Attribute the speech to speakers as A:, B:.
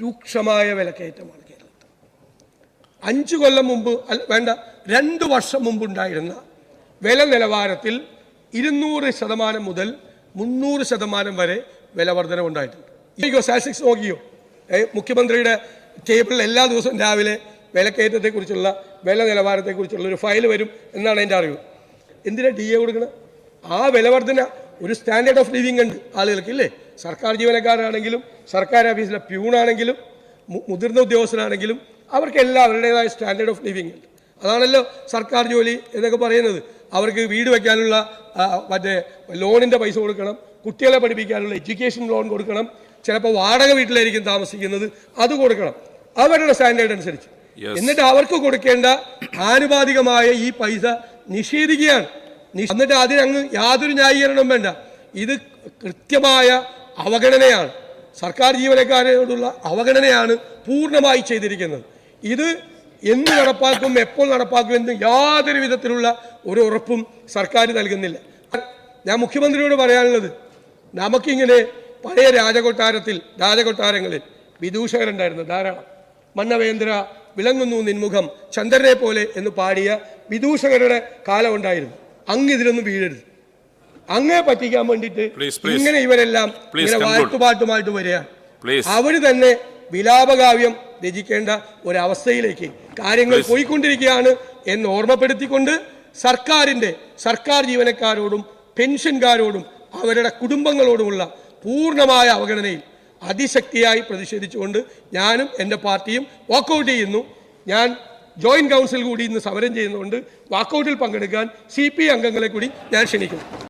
A: രൂക്ഷമായ വിലക്കയറ്റമാണ് കേരളത്തിൽ. അഞ്ച് കൊല്ലം മുമ്പ് വേണ്ട രണ്ട് വർഷം മുമ്പുണ്ടായിരുന്ന വില നിലവാരത്തിൽ ഇരുന്നൂറ് ശതമാനം മുതൽ മുന്നൂറ് ശതമാനം വരെ വില ഉണ്ടായിട്ടുണ്ട്. നോക്കിയോ സ്റ്റാറ്റിസ്റ്റിക്സ് നോക്കിയോ? മുഖ്യമന്ത്രിയുടെ ടേബിളിൽ എല്ലാ ദിവസവും രാവിലെ വിലക്കയറ്റത്തെക്കുറിച്ചുള്ള വില നിലവാരത്തെക്കുറിച്ചുള്ള ഒരു ഫയൽ വരും എന്നാണ് എന്റെ അറിവ്. എന്തിനാണ് ഡി എ കൊടുക്കണം? ആ വിലവർധന ഒരു സ്റ്റാൻഡേർഡ് ഓഫ് ലിവിങ് ഉണ്ട് ആളുകൾക്ക് ഇല്ലേ സർക്കാർ ജീവനക്കാരാണെങ്കിലും സർക്കാർ ഓഫീസിലെ പ്യൂണാണെങ്കിലും മുതിർന്ന ഉദ്യോഗസ്ഥനാണെങ്കിലും അവർക്ക് അവർക്കെല്ലാം അവരുടേതായ സ്റ്റാൻഡേർഡ് ഓഫ് ലിവിങ് ഉണ്ട്. അതാണല്ലോ സർക്കാർ ജോലി എന്നൊക്കെ പറയുന്നത്. അവർക്ക് വീട് വയ്ക്കാനുള്ള മറ്റേ ലോണിന്റെ പൈസ കൊടുക്കണം കുട്ടികളെ പഠിപ്പിക്കാനുള്ള എഡ്യൂക്കേഷൻ ലോൺ കൊടുക്കണം ചിലപ്പോൾ വാടക വീട്ടിലായിരിക്കും താമസിക്കുന്നത് അത് കൊടുക്കണം. അവരുടെ സ്റ്റാൻഡേർഡ് അനുസരിച്ച്. എന്നിട്ട് അവർക്ക് കൊടുക്കേണ്ട ആനുപാതികമായ ഈ പൈസ നിഷേധിക്കുകയാണ്. നിഷ്- എന്നിട്ട് അതിനങ്ങ് യാതൊരു ന്യായീകരണവും വേണ്ട. ഇത് കൃത്യമായ അവഗണനയാണ്. സർക്കാർ ജീവനക്കാരോടുള്ള അവഗണനയാണ് പൂർണമായി ചെയ്തിരിക്കുന്നത്. ഇത് എന്ന് നടപ്പാക്കും എപ്പോൾ നടപ്പാക്കും എന്ന് യാതൊരു വിധത്തിലുള്ള ഒരു ഉറപ്പും സർക്കാർ നൽകുന്നില്ല. ഞാൻ മുഖ്യമന്ത്രിയോട് പറയാനുള്ളത് നമുക്കിങ്ങനെ പഴയ രാജകൊട്ടാരത്തിൽ രാജകൊട്ടാരങ്ങളിൽ വിദൂഷകരുണ്ടായിരുന്നു ധാരാളം. മന്നവേന്ദ്ര വിളങ്ങുന്നു നിൻമുഖം ചന്ദ്രനെ പോലെ എന്ന് പാടിയ വിദൂഷകരുടെ കാലമുണ്ടായിരുന്നു അങ്ങ് ഇതിലൊന്നും വീഴരുത്. അങ്ങേ പറ്റിക്കാൻ വേണ്ടിയിട്ട്. ഇങ്ങനെ ഇവരെല്ലാം ഇങ്ങനെ. വാഴ്ത്തുപാട്ടുമായിട്ട്
B: വരിക.
A: അവർ തന്നെ വിലാപകാവ്യം രചിക്കേണ്ട ഒരവസ്ഥയിലേക്ക് കാര്യങ്ങൾ പോയിക്കൊണ്ടിരിക്കുകയാണ് എന്ന് ഓർമ്മപ്പെടുത്തിക്കൊണ്ട് സർക്കാരിന്റെ സർക്കാർ ജീവനക്കാരോടും പെൻഷൻകാരോടും അവരുടെ കുടുംബങ്ങളോടുമുള്ള പൂർണമായ അവഗണനയിൽ അതിശക്തിയായി പ്രതിഷേധിച്ചുകൊണ്ട് ഞാനും എന്റെ പാർട്ടിയും വാക്കൗട്ട് ചെയ്യുന്നു ഞാൻ ജോയിന്റ് കൗൺസിൽ കൂടി ഇന്ന് സമരം ചെയ്യുന്നതുകൊണ്ട് വാക്കൗട്ടിൽ പങ്കെടുക്കാൻ സി പി അംഗങ്ങളെ കൂടി ഞാൻ ക്ഷണിക്കുന്നു